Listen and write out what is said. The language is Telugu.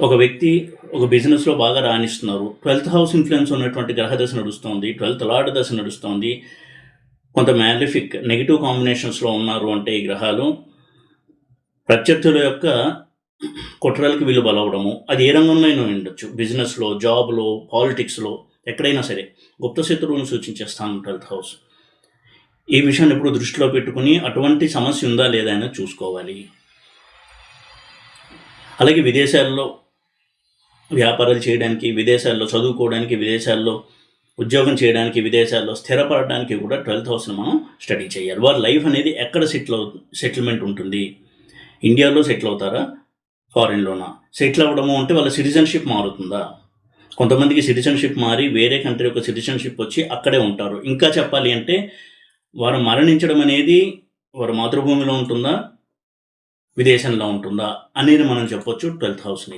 ఒక వ్యక్తి ఒక బిజినెస్లో బాగా రాణిస్తున్నారు. ట్వెల్త్ హౌస్ ఇన్ఫ్లుయెన్స్ ఉన్నటువంటి గ్రహదశ నడుస్తుంది నడుస్తోంది. ట్వెల్త్ లార్డ్ దశ నడుస్తోంది. కొంత మ్యాలిఫిక్ నెగిటివ్ కాంబినేషన్స్లో ఉన్నారు అంటే ఈ గ్రహాలు. ప్రత్యర్థుల యొక్క కుట్రలకి వీళ్ళు బలవడము. అది ఏ రంగంలో అయినా ఉండొచ్చు బిజినెస్లో జాబ్లో పాలిటిక్స్లో ఎక్కడైనా సరే. గుప్త శత్రువులను సూచించే స్థానం ట్వెల్త్ హౌస్ ఈ విషయాన్ని ఎప్పుడు దృష్టిలో పెట్టుకుని అటువంటి సమస్య ఉందా లేదా అయినా చూసుకోవాలి. అలాగే విదేశాల్లో వ్యాపారాలు చేయడానికి విదేశాల్లో చదువుకోవడానికి విదేశాల్లో ఉద్యోగం చేయడానికి విదేశాల్లో స్థిరపడడానికి కూడా ట్వెల్త్ హౌస్ని మనం స్టడీ చేయాలి. వారి లైఫ్ అనేది ఎక్కడ సెటిల్ అవు సెటిల్మెంట్ ఉంటుంది? ఇండియాలో సెటిల్ అవుతారా? ఫారిన్లోనా? సెటిల్ అవ్వడము అంటే వాళ్ళ సిటిజన్షిప్ మారుతుందా? కొంతమందికి సిటిజన్షిప్ మారి వేరే కంట్రీ యొక్క సిటిజన్షిప్ వచ్చి అక్కడే ఉంటారు. ఇంకా చెప్పాలి అంటే వారు మరణించడం అనేది వారి మాతృభూమిలో ఉంటుందా? విదేశంలో ఉంటుందా? అనేది మనం చెప్పొచ్చు ట్వెల్త్ హౌస్ని.